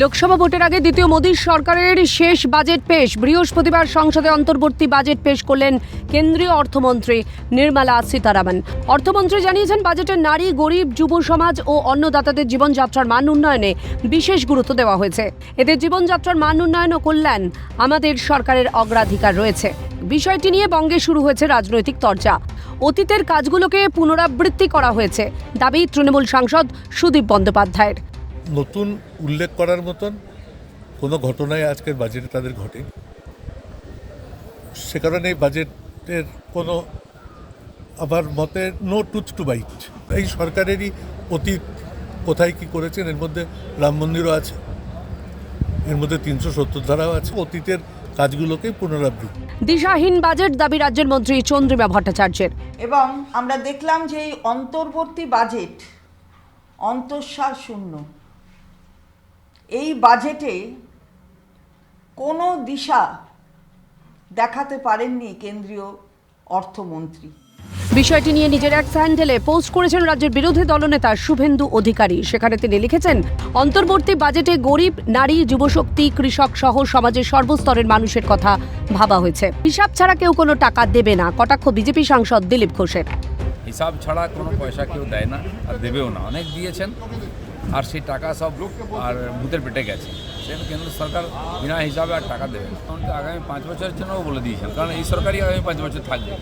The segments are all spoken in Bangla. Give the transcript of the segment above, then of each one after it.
লোকসভা ভোটের আগে দ্বিতীয় মোদীর সরকারের শেষ বাজেট পেশ। বৃহস্পতিবার সংসদে অন্তর্বর্তী বাজেট পেশ করলেন কেন্দ্রীয় অর্থমন্ত্রী নির্মলা সীতারামন। অর্থমন্ত্রী জানিয়েছেন, বাজেটে নারী, গরিব, যুব সমাজ ও অন্নদাতাদের জীবনযাত্রার মান উন্নয়নে বিশেষ গুরুত্ব দেওয়া হয়েছে। এদের জীবনযাত্রার মান উন্নয়ন ও কল্যাণ আমাদের সরকারের অগ্রাধিকার রয়েছে। বিষয়টি নিয়ে বঙ্গে শুরু হয়েছে রাজনৈতিক চর্চা। অতীতের কাজগুলোকে পুনরাবৃত্তি করা হয়েছে, দাবি তৃণমূল সাংসদ সুদীপ বন্দ্যোপাধ্যায়ের। নতুন উল্লেখ করার মতন কোনো ঘটনাই আজকের বাজেটে তাদের ঘটে। সে কারণে এই বাজেটের কোনো আমার মতে নো টুথ টু বাইট এই সরকারেরই অতীত কোথায় কি করেছেন এর মধ্যে রাম মন্দিরও আছে এর মধ্যে তিনশো সত্তর ধারাও আছে অতীতের কাজগুলোকে পুনরাবৃত্তি। দিশাহীন বাজেট দাবি রাজ্যের মন্ত্রী চন্দ্রিমা ভট্টাচার্যের। এবং আমরা দেখলাম যে এই অন্তর্বর্তী বাজেট অন্তঃসার শূন্য। এই বাজেটে কোনো দিশা দেখাতে পারেননি কেন্দ্রীয় অর্থমন্ত্রী। বিষয়টি নিয়ে নিজের এক স্যান্ডেলে পোস্ট করেছেন রাজ্যের বিরোধী দলনেতা শুভেন্দু অধিকারী। সেখানে তিনি লিখেছেন অন্তর্বর্তী বাজেটে গরিব নারী যুবশক্তি কৃষক সহ সমাজের সর্বস্তরের মানুষের কথা ভাবা হয়েছে। হিসাব ছাড়া কেউ কোনো টাকা দেবে না। কটাক্ষ বিজেপি সাংসদ দিলীপ ঘোষের। হিসাব ছাড়া কোনো পয়সা কেউ দেয় না আর দেবেও না। অনেক দিয়েছেন আর সেই টাকা সব আর ভূতের পেটে গেছে। সেজন্য কেন্দ্র সরকার বিনা হিসাবে আর টাকা দেবে কারণ আগামী পাঁচ বছরের জন্যও বলে দিয়েছেন। কারণ এই সরকারই আগামী পাঁচ বছর থাকবে।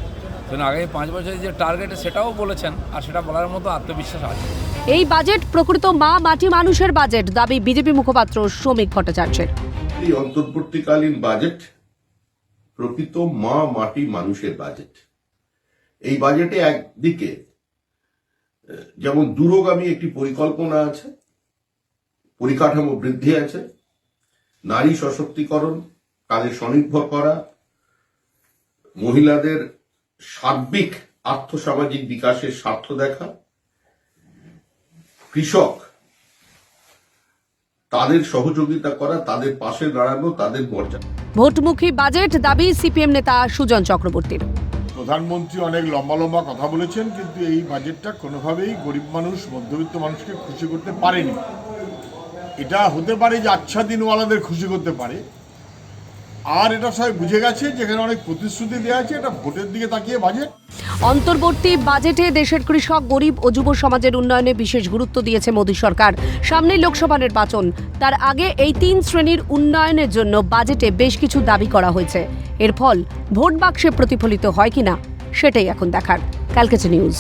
আগামী পাঁচ বছরের যে টার্গেট সেটাও বলেছেন। আর সেটা বলার মতো আত্মবিশ্বাস আছে। এই বাজেট প্রকৃত মা মাটি মানুষের বাজেট দাবি বিজেপি মুখপাত্র শ্রমিক ভট্টাচার্যের। এই অন্তর্বর্তীকালীন বাজেট প্রকৃত মা মাটি মানুষের বাজেট এই বাজেটে একদিকে যেমন দূরগামী একটি পরিকল্পনা আছে, পরিকাঠামো বৃদ্ধি আছে, নারী সশক্তিকরণ তাদের স্বনির্ভর করা, মহিলাদের সার্বিক আর্থসামাজিক বিকাশের স্বার্থ দেখা, কৃষক তাদের সহযোগিতা করা, তাদের পাশে দাঁড়ানো, তাদের মর্যাদা। ভোটমুখী বাজেট দাবি সিপিএম নেতা সুজন চক্রবর্তীর। প্রধানমন্ত্রী অনেক লম্বা লম্বা কথা বলেছেন, কিন্তু এই বাজেটটা কোনোভাবেই গরিব মানুষ, মধ্যবিত্ত মানুষকে খুশি করতে পারেনি। এটা হতে পারে যে আচ্ছা দিনওয়ালাদের খুশি করতে পারে, আর এটা সবাই বুঝে গেছে, যেখানে অনেক প্রতিশ্রুতি দেওয়া আছে, এটা ভোটের দিকে তাকিয়ে বাজেট। অন্তর্বর্তী বাজেটে দেশের কৃষক, গরিব ও যুব সমাজের উন্নয়নে বিশেষ গুরুত্ব দিয়েছে মোদী সরকার। সামনে লোকসভা নির্বাচন। তার আগে এই তিন শ্রেণির উন্নয়নের জন্য বাজেটে বেশ কিছু দাবি করা হয়েছে। এর ফল ভোট বাক্সে প্রতিফলিত হয় কিনা, সেটাই এখন দেখার। ক্যালকাটা নিউজ।